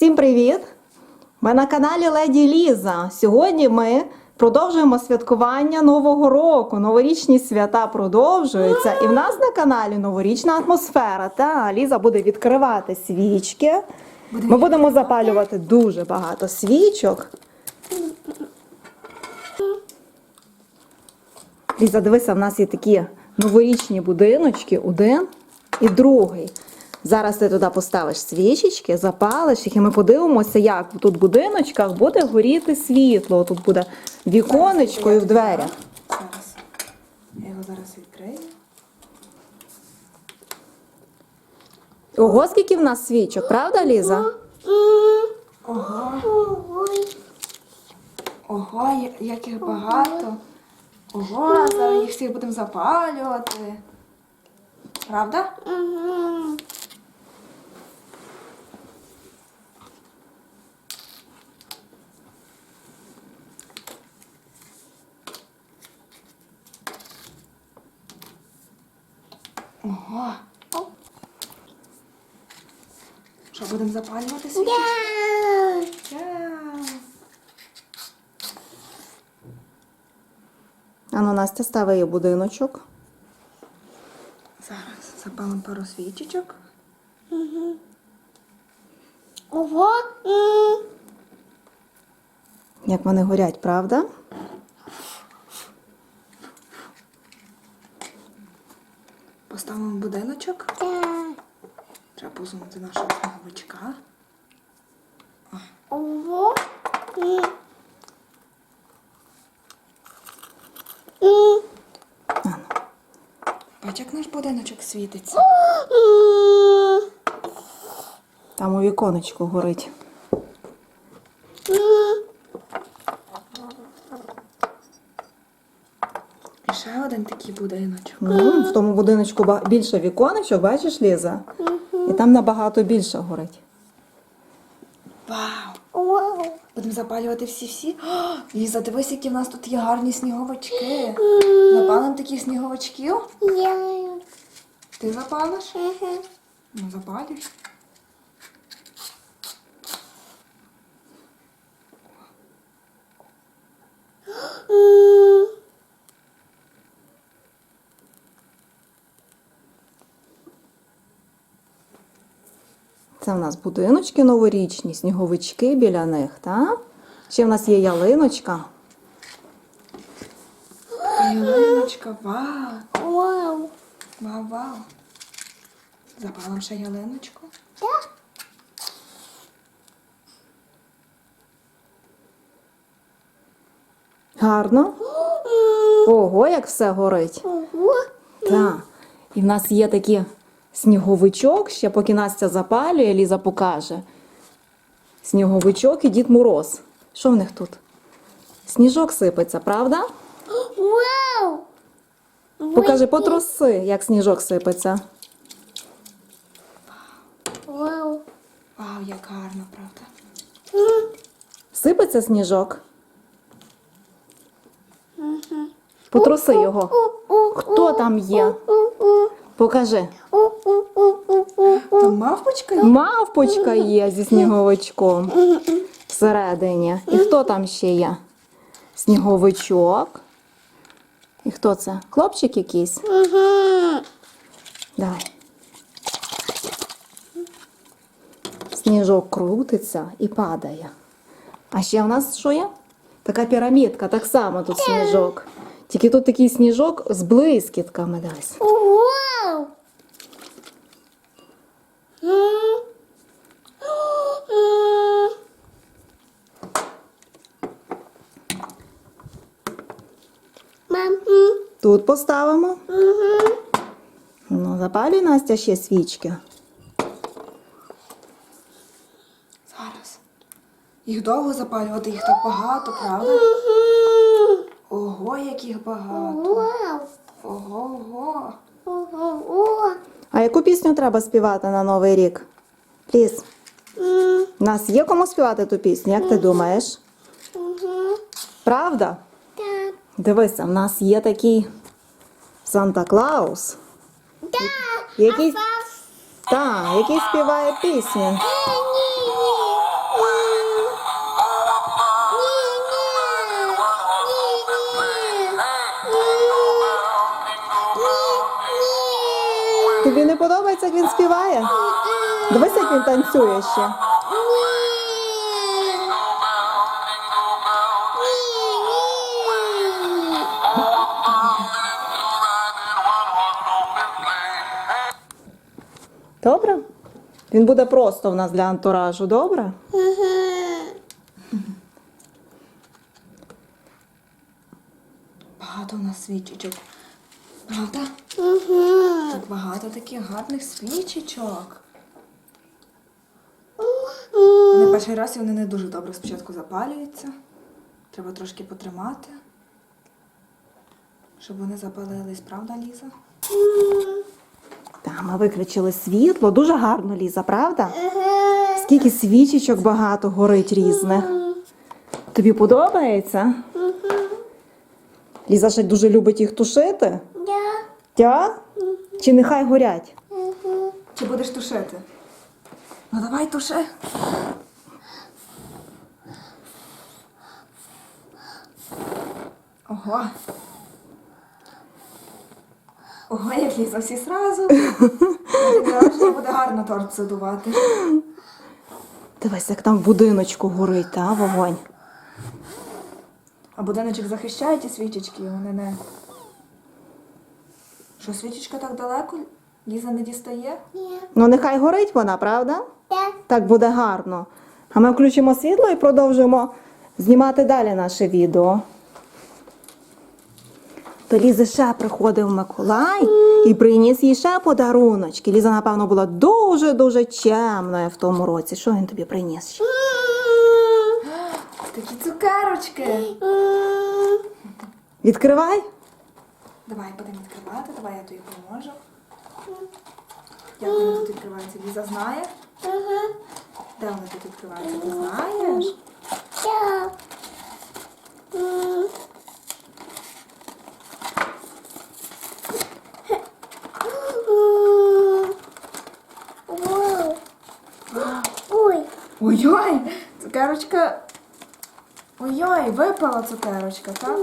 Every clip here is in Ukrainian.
Всім привіт! Ми на каналі Леді Ліза. Сьогодні ми продовжуємо святкування Нового року. Новорічні свята продовжуються. І в нас на каналі новорічна атмосфера. Та Ліза буде відкривати свічки. Ми будемо запалювати дуже багато свічок. Ліза, дивися, в нас є такі новорічні будиночки, один і другий. Зараз ти туди поставиш свічечки, запалиш їх, і ми подивимося, як тут в будиночках буде горіти світло. Тут буде віконечко і в дверях. Зараз. Я його зараз відкрию. Ого, скільки в нас свічок, правда, Ліза? Ого. Ого, як їх багато. Ого, зараз їх всіх будемо запалювати. Правда? Ого. Що, будемо запалювати свічки? Чао. Ану, Настя ставить її будиночок. Зараз запалимо пару свічечок. Ого. Як вони горять, правда? Поставимо будиночок. Треба посунути нашого сніговичка. Ого. Ану. Бач, як наш будиночок світиться. Там у віконечку горить. І ще один такий будиночок. Ну, в тому будиночку більше віконечок, бачиш, Ліза? І там набагато більше горить. Вау! Вау. Будемо запалювати всі-всі. О, Ліза, дивись, які в нас тут є гарні сніговички. Запалимо таких сніговичків. Я. Ти запалиш? Ну, запалюй. Це в нас будиночки новорічні, сніговички біля них, так? Ще в нас є ялиночка. Ялиночка, вау! Вау. Вау, вау. Запалимо ще ялиночку. Так. Гарно. Ого, як все горить. Ого. Так. І в нас є такі сніговичок, ще поки Настя запалює, Ліза покаже. Сніговичок і Дід Мороз. Що в них тут? Сніжок сипеться, правда? Вау. Покажи, потроси, як сніжок сипеться. Вау. Вау, як гарно, правда? Сипеться сніжок. Потроси його. Хто там є? Покажи. Там мавпочка є? Мавпочка є зі сніговичком всередині. І хто там ще є? Сніговичок. І хто це? Хлопчик якийсь? Давай. Сніжок крутиться і падає. А ще в нас що є? Така пірамідка, так само тут сніжок. Тільки тут такий сніжок з блискітками десь. Вау. Тут поставимо. Ну, запалюй Настя ще свічки. Зараз. Їх довго запалювати, їх так багато, правда? Ого, як їх багато. Вау. Ого, ого. Ого. А яку пісню треба співати на Новий рік? Пліс. У нас є кому співати ту пісню, як ти думаєш? Правда? Так. Дивися, в нас є такий Санта Клаус, Так. який, та, який співає пісню. Подобається, як він співає? Дивись, як він танцює ще. Добре? Він буде просто в нас для антуражу, добре? Багато у нас свічечок. Так багато таких гарних свічечок. Вони перший раз і вони не дуже добре спочатку запалюються. Треба трошки потримати, щоб вони запалились, правда, Ліза? Так, ми виключили світло. Дуже гарно, Ліза, правда? Скільки свічечок багато горить різних. Тобі подобається? Ліза ще дуже любить їх тушити. Да. Чи нехай горять? Чи будеш тушити? Ну давай туши. Ого. Ого, як Ліза, всі сразу. На буде гарно торт задувати. Дивись, як там в будиночку горить, та вогонь. А будиночок захищає ті свічечки, вони не. Що, свічечка так далеко? Ліза не дістає? Ні. Ну, нехай горить вона, правда? Да. Так буде гарно. А ми включимо світло і продовжимо знімати далі наше відео. То Ліза ще приходив Миколай і приніс їй ще подаруночки. Ліза, напевно, була дуже-дуже чемною в тому році. Що він тобі приніс? ще? Такі цукерочки. Відкривай. Давай будемо відкривати, давай я тобі поможу. Як вони тут відкриваються? Ліза знає? Де вони тут відкриваються? Ти знаєш? Ой. Ой-ой! Цукерочка. Ой-ой, випала цукерочка, так?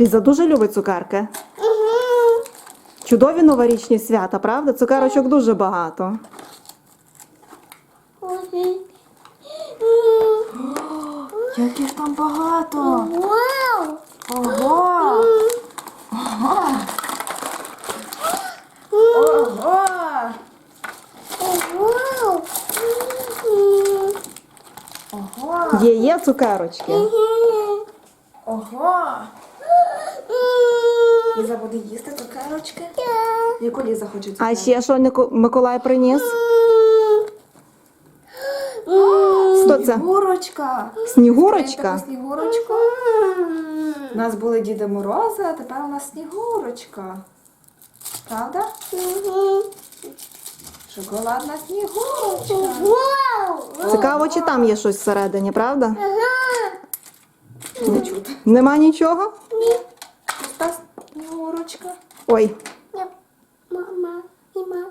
Ліза дуже любить цукерки. Чудові новорічні свята, правда? Цукерочок дуже багато. Яких там багато! Вау. Ого! Ого! Ого! Ого! Є, є цукерочки. Ого! Ліза буде їсти цукерочки? Яку Ліза хоче А цукерочку? ще що Нико- Миколай приніс? Хто це? Снігурочка. Снігурочка? Таку снігурочку. У нас були Діди Морози, а тепер у нас снігурочка. Правда? Шоколадна снігурочка. Цікаво, чи там є щось всередині, правда? Не чути. Нема нічого? Пуста снігурочка. Ой, Мама. Мама.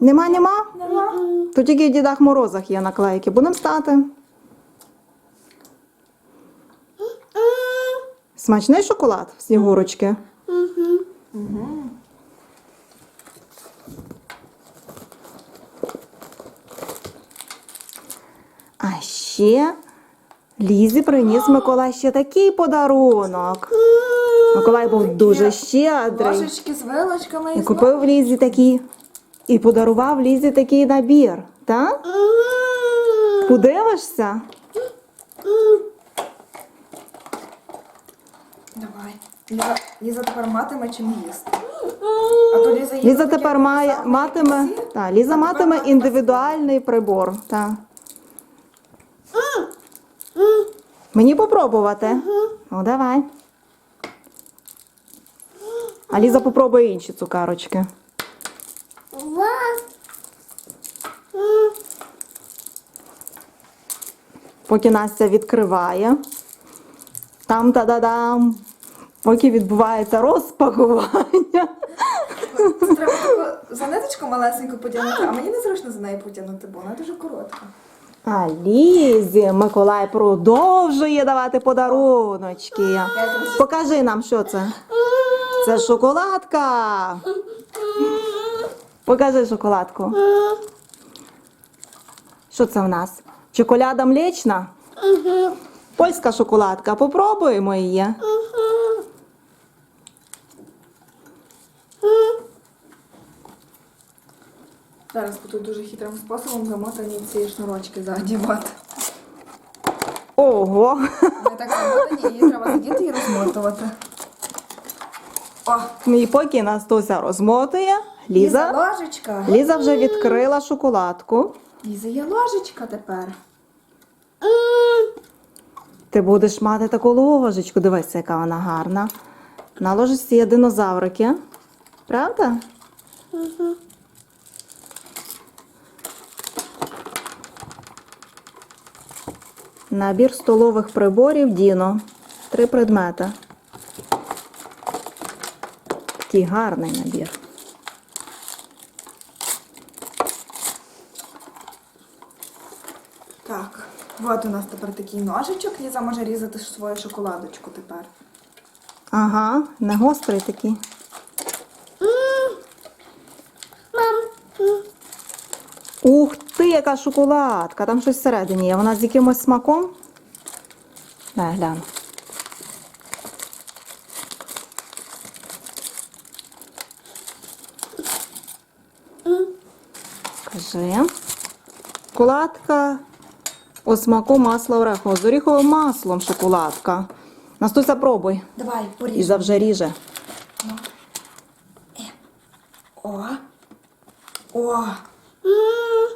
нема, нема. Нема. Тут тільки в дідах морозах є наклейки. Будемо стати. Смачний шоколад снігурочки. А ще Лізі приніс Миколай ще такий подарунок. Миколай був дуже щедрий. Ложечки з вилочками І і з купив Лізі такі. І подарував Лізі такий набір. Так? Подивишся? Давай. Ліза, Ліза тепер матиме чим їсти. А то Ліза їла Ліза таке тепер має, матиме, всі, та, Ліза матиме матиме індивідуальний прибор. Та. Мені попробувати? Ну, давай. А Ліза попробує інші цукарочки. Поки Настя відкриває. Там та-да-дам. Поки відбувається розпакування. Треба таку за ниточку малесеньку потягнути, а мені незручно за нею потягнути, бо вона дуже коротка. А Лізі Миколай продовжує давати подаруночки. Покажи нам, що це. Це шоколадка. Покажи шоколадку. Що це в нас? Чоколяда млечна? Польська шоколадка. Попробуємо її. Зараз буду дуже хитрим способом замотані ці шнурочки ззаді. Ого! Вони так замотані, її треба сидіти і розмотувати. О, І поки нас Настуся розмотує, Ліза Ліза, ложечка. Ліза вже відкрила шоколадку. Ліза є ложечка тепер. Ти будеш мати таку ложечку. Дивися, яка вона гарна. На ложечці є динозаврики. Правда? Набір столових приборів Діно. Три предмети. Такий гарний набір. Так, от у нас тепер такий ножичок. Ліза може різати свою шоколадочку тепер. Ага, не гострий такий. Мам. Ух ти, яка шоколадка! Там щось всередині є. Вона з якимось смаком. Дай гляну. Скажи. Шоколадка у смаку масла орехового. З оріховим маслом шоколадка. Настуся, пробуй. Давай, І поріж. завжди ріже. О. О.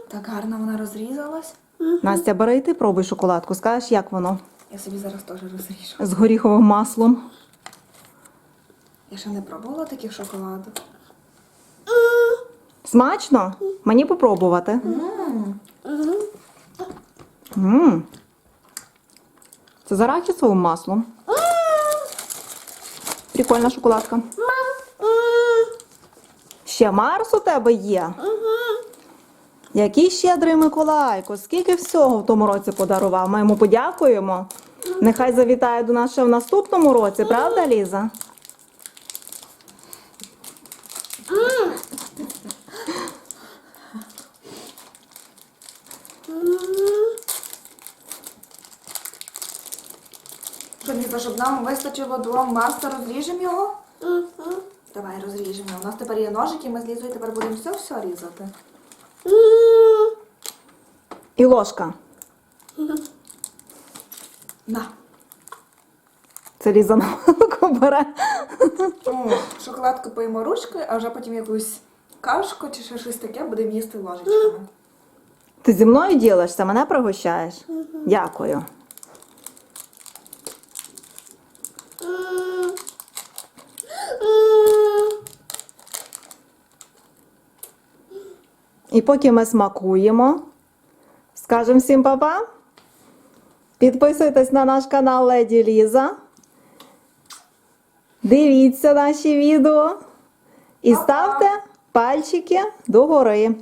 Так гарно вона розрізалась. Настя, бери і ти пробуй шоколадку. Скажеш, як воно? Я собі зараз теж розріжу. З горіховим маслом. Я ще не пробувала таких шоколадок. Смачно? Мені попробувати. М. Це з арахісовим маслом. Прикольна шоколадка. Ще Марс у тебе є. Який щедрий Миколайко, скільки всього в тому році подарував. Ми йому подякуємо. Нехай завітає до нас ще в наступному році, правда, Ліза? Що, Ліза, щоб нам вистачило двом маста, розріжемо його? Давай розріжемо. У нас тепер є ножики, ми з Лізою тепер будемо все-все різати. І ложка. На. Це Ліза на молоко бере. О, шоколадку поїмо ручкою, а вже потім якусь кашку чи ще щось таке будемо їсти ложечками. Ти зі мною ділишся, мене пригощаєш? Дякую. І поки ми смакуємо, скажемо всім па-па. Підписуйтесь на наш канал Леді Ліза. Дивіться наші відео і ставте пальчики догори.